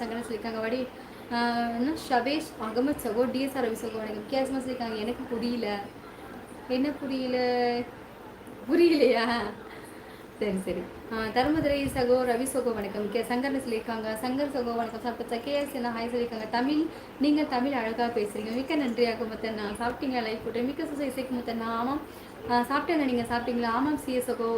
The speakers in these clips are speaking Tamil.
சங்கரன் சொல்லியிருக்காங்க வாடி என்ன ஷபேஷ் அகமத் சகோ டிஎஸ்ஆர் ரவி சகோ வணக்கம் வித்தியாசமாக சொல்லியிருக்காங்க எனக்கு புரியல. என்ன புரியல? புரியலையா? சரி சரி. தர்மதுரை சகோ ரவி சகோ வணக்கம். கே சங்கர்னு சொல்லியிருக்காங்க சங்கர் சகோ வணக்கம். சாப்பிட்டா கேஎஸ் என்ன ஹாய் சொல்லியிருக்காங்க தமிழ் நீங்கள் தமிழ் அழகாக பேசுகிறீங்க மிக்க நன்றி அகமத்தண்ணா சாப்பிட்டீங்களா? லைஃப் போட்டு. மிக்க சுசை இசைக்கு முத்தண்ணா. ஆமாம் சாப்பிட்டேங்க. நீங்கள் சாப்பிட்டீங்களா? ஆமாம் சிஎஸ்ஓகோ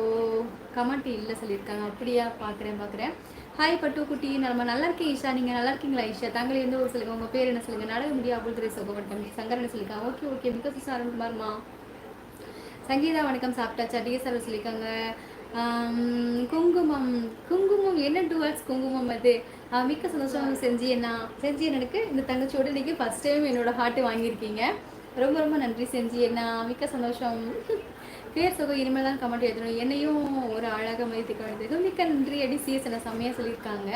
கமெண்ட் இல்லை சொல்லியிருக்காங்க. அப்படியா? பார்க்குறேன் பார்க்குறேன் ஹாய் பட்டு குட்டி. நம்ம நல்லா இருக்கேன் ஈஷா. நீங்கள் நல்லா இருக்கீங்களா ஈஷா? தங்களை எந்த ஒரு சொல்லுங்கள் உங்கள் பேர் என்ன சொல்லுங்கள் நடக்க முடியா அபுல் துரை சகோ வணக்கம் சங்கரன் சொல்லியிருக்காங்க ஓகே ஓகே மிக்க சுசா அருண்குமார்மா. சங்கீதா வணக்கம். சாப்பிட்டாச்சா? டிஎஸ்ஆர் சொல்லியிருக்காங்க குங்குமம். குங்குமம் என்ன டுவர்ட்ஸ் குங்குமம் அது? மிக்க சந்தோஷம் செஞ்சு என்ன செஞ்சு எனக்கு இந்த தங்கச்சியோட இன்னைக்கு ஃபஸ்ட் டைம் என்னோட ஹார்ட்டு வாங்கியிருக்கீங்க. ரொம்ப ரொம்ப நன்றி செஞ்சு. என்ன மிக்க சந்தோஷம். பேர் சுகம் இனிமேல் தான் கமெண்ட் எழுதணும். என்னையும் ஒரு அழகாக மதித்துக்க வேண்டியது மிக்க நன்றி. அடி சிஎஸ் என்ன செம்மையாக சொல்லியிருக்காங்க.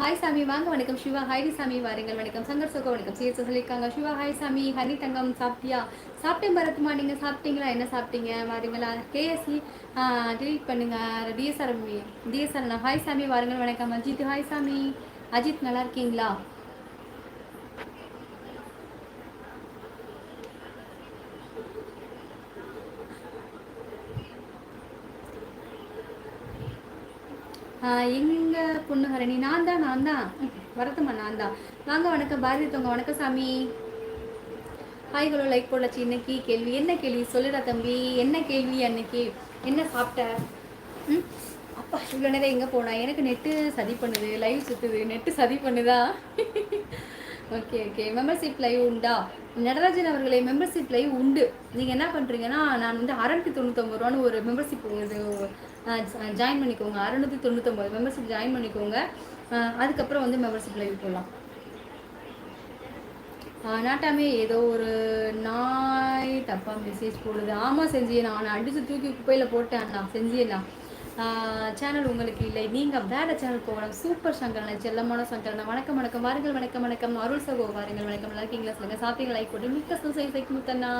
ஹாய் சாமி. வாங்க வணக்கம். சிவா ஹாய்டி சாமி. வாருங்கள். வணக்கம். சங்கர் சுகம் வணக்கம். சிஎஸ் சொல்லியிருக்காங்க. சிவா ஹாய் சாமி. ஹனி தங்கம் சாப்பிட்டியா? சாப்பிட்டேன் பரத்மா நீங்கள் சாப்பிட்டீங்களா? என்ன சாப்பிட்டீங்க? வாருங்களா. கேஎஸ்சி டிலீட் பண்ணுங்கள் டிஎஸ்ஆர் டிஎஸ்ஆர் ஹாய் சாமி. வாருங்கள். வணக்கம். அஜித். ஹாய் சாமி. அஜித் நல்லா இருக்கீங்களா? எங்க பொண்ணுஹரணி நான் தான் நான் தான். வரத்துமா நான் தான். வாங்க வணக்கம். பாரதி தொங்க வணக்கம் சாமி. ஹாய் ஹலோ லைக் போடலாச்சு இன்னைக்கு கேள்வி? என்ன கேள்வி? சொல்லுடா தம்பி. என்ன கேள்வி அன்னைக்கு? என்ன சாப்பிட்ட? ம்? அப்பா இவ்வளோ நேரம் எங்கே போனா? எனக்கு நெட்டு சதி பண்ணுது லைவ் சுற்றுது நெட்டு சதி பண்ணுதா? ஓகே ஓகே மெம்பர்ஷிப் லைவ் உண்டா? நடராஜன் அவர்களே மெம்பர்ஷிப் லைவ் உண்டு. நீங்கள் என்ன பண்ணுறீங்கன்னா நான் வந்து அறநூற்றி தொண்ணூத்தொம்பது ரூபான்னு ஒரு மெம்பர்ஷிப் இது ஜாயின் பண்ணிக்கோங்க. அறநூற்றி தொண்ணூத்தொம்பது மெம்பர்ஷிப் ஜாயின் பண்ணிக்கோங்க. அதுக்கப்புறம் வந்து மெம்பர்ஷிப் லைவ் போடலாம். நாட்டாமே ஏதோ ஒரு நாய் தப்பாக மெசேஜ் போடுது. ஆமாம் செஞ்சியே. நான் அடித்து தூக்கி குப்பையில் போட்டேன் அண்ணா. செஞ்சேண்ணா சேனல் உங்களுக்கு இல்லை. நீங்கள் வேறு சேனல் போகலாம் சூப்பர் சங்கரன் செல்லமான சங்கரன். வணக்கம் வணக்கம். வாருங்கள் வணக்கம் வணக்கம். அருள் சகோ வாருங்கள் வணக்கம். நல்லா இருக்கீங்களா? சொல்லுங்கள் சாப்பிட்டீங்க லைக் போட்டு மிக்க சைக் முத்தண்ணா.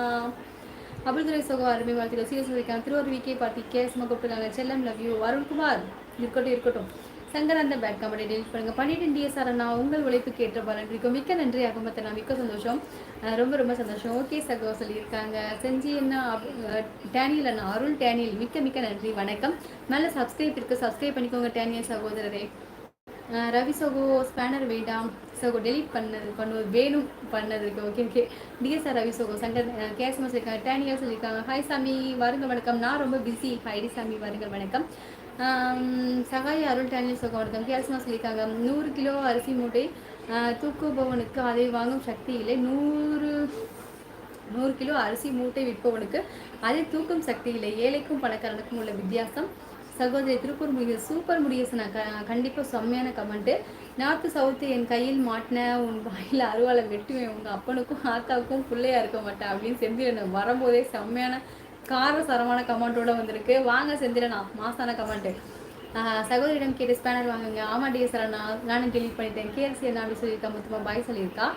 அபுல்துரை சகோ அருமை வாழ்த்துக்கள். சீரியஸ் வைக்காங்க திருவாரூர் விக்கே பார்த்தி கேஸ்மா கூப்பிட்டுருக்காங்க செல்லம் லவ் யூ. அருண்குமார். இருக்கட்டும் இருக்கட்டும். சங்கராந்த பேட் கமெண்ட் டெலிட் பண்ணுங்கள் பண்ணிட்டு டிஎஸ் அண்ணா உங்கள் உழைப்புக்கு ஏற்ற பலன் இருக்கும் மிக்க நன்றி அகமத்தனா மிக்க சந்தோஷம். ரொம்ப ரொம்ப சந்தோஷம். ஓகே சகோ சொல்லியிருக்காங்க. செஞ்சு என்ன டேனியல் அண்ணா அருள் டேனியல் மிக்க மிக்க நன்றி வணக்கம். மேலே சப்ஸ்கிரைப் இருக்குது சப்ஸ்கிரைப் பண்ணிக்கோங்க டேனியல் சகோதரரே. ரவி சகோ ஸ்பேனர் வேண்டாம். சகோ டெலிட் பண்ணது பண்ணுவது வேணும் பண்ணதுக்கு. Okay okay. டிஎஸ்ஆர் ரவி சகோ சங்கர் கேஸ்மஸ் இருக்காங்க டேனியல் சொல்லியிருக்காங்க. ஹாய் சாமி. வருங்க வணக்கம். நான் ரொம்ப பிஸி ஹைடி சாமி. வருங்க வணக்கம். சகாய அருள் டேனியல் சகோ வணக்கம். சொல்லியிருக்காங்க நூறு கிலோ அரிசி மூட்டை தூக்குபவனுக்கு அதை வாங்கும் சக்தி இல்லை. நூறு நூறு கிலோ அரிசி மூட்டை விற்பவனுக்கு அதை தூக்கும் சக்தி இல்லை. ஏழைக்கும் பணக்காரனுக்கும் உள்ள வித்தியாசம். சகோதரி திருப்பூர் முடிய சூப்பர் முடியசனா க கண்டிப்பாக செம்மையான கமெண்ட்டு நார்த்து சவுத்து என் கையில் மாட்டின உன் வாயில் அருவாலை வெட்டுவேன். உங்கள் அப்பனுக்கும் ஆத்தாவுக்கும் பிள்ளையாக இருக்க மாட்டேன் அப்படின்னு செந்திரன் வரும்போதே செம்மையான கார சரமான கமெண்ட்டோட வந்திருக்கு. வாங்க செந்திரனா மாசான கமெண்ட்டு சகோதரிடம் கேட்டு ஸ்பேனர் வாங்குங்க. ஆமா டிஎஸ்ஆர் அண்ணா நானும் டெலிட் பண்ணிட்டேன். கேஎல்சி என்ன அப்படி சொல்லியிருக்கா மொத்தமாக பாய் சொல்லியிருக்கா?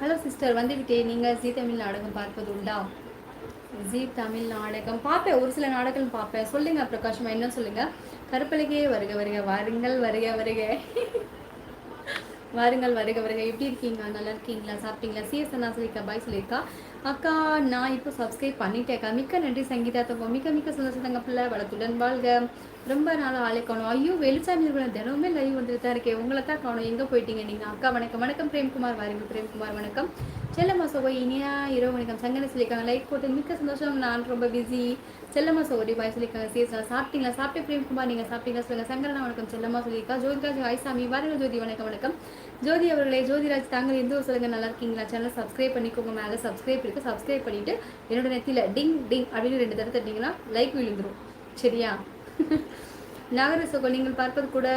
ஹலோ சிஸ்டர் வந்துவிட்டேன் நீங்கள் ஜி தமிழ் நாடகம் பார்ப்பது உண்டா? ஜி தமிழ் நாடகம். பார்ப்பேன் ஒரு சில நாடகம் பார்ப்பேன். சொல்லுங்க பிரகாஷ்மா என்ன சொல்லுங்க? கருப்பலகையே வருக வருக வாருங்கள் வருக வருக. வாருங்கள் வருக வருக. எப்படி இருக்கீங்க? நல்லா இருக்கீங்களா? சாப்பிட்டீங்களா? சிஎஸ் அண்ணா சொல்லிக்கா பாய் சொல்லியிருக்கா. அக்கா நான் இப்போ சப்ஸ்கிரைப் பண்ணிட்டேக்கா மிக்க நன்றி சங்கீதா தங்கம். மிக்க மிக்க சந்தோஷம் பிள்ளை. வளத்துடன் வாழ்க. ரொம்ப நாள் ஆளை காணும். ஐயோ வெளிச்சாமி தினமுமே லைவ் வந்துட்டு தான் இருக்கேன் உங்களை தான் காணும். எங்கே போயிட்டீங்க நீங்கள் அக்கா வணக்கம். வணக்கம் பிரேம்குமார். வாருங்கள் பிரேம்குமார் வணக்கம். செல்லம்மா சோகோ இனியா இரவு வணக்கம். சங்கனை சொல்லியிருக்காங்க லைக் போட்டு மிக்க சந்தோஷம். நான் ரொம்ப பிஸி செல்லம்மா சோகடி பாய் சொல்லியிருக்காங்க. சீஸ் சாப்பிட்டீங்களா? சாப்பிட்டு பிரேம்குமார் நீங்கள் சாப்பிட்டீங்களா? சொல்லுங்கள் சங்கரனா வணக்கம் செல்லம்மா சொல்லியிருக்கா. ஜோதிராஜ் ஐசாமி வாருங்கள் ஜோதி வணக்கம் வணக்கம். ஜோதி அவர்களே ஜோதிராஜ் தாங்கள் எந்த ஒரு சொல்லுங்கள் நல்லா இருக்கீங்களா? சேனல் சப்ஸ்கிரைப் பண்ணிக்கோங்க. மேலே சப்ஸ்கிரைப் இருக்குது சப்ஸ்கிரைப் பண்ணிவிட்டு என்னோட நெத்தியில் டிங் டிங் அப்படின்னு ரெண்டு தடவை தட்டிங்கன்னா லைக் விழுந்துடும் சரியா? நகர நீங்கள் பார்ப்பது கூட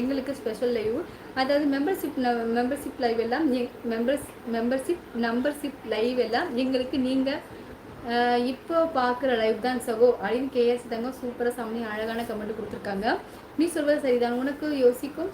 எங்களுக்கு ஸ்பெஷல் லைவ் அதாவது மெம்பர்ஷிப் மெம்பர்ஷிப் லைவ் எல்லாம் மெம்பர்ஸ் மெம்பர்ஷிப் மெம்பர்ஷிப் லைவ் எல்லாம் எங்களுக்கு நீங்கள் இப்போ பார்க்குற லைவ் தான் சகோ. அப்படின்னு கேஎஸ் தாங்க சூப்பராக சாமி அழகான கமெண்ட் கொடுத்துருக்காங்க. நீ சொல்வது சரிதான். உனக்கு யோசிக்கும்?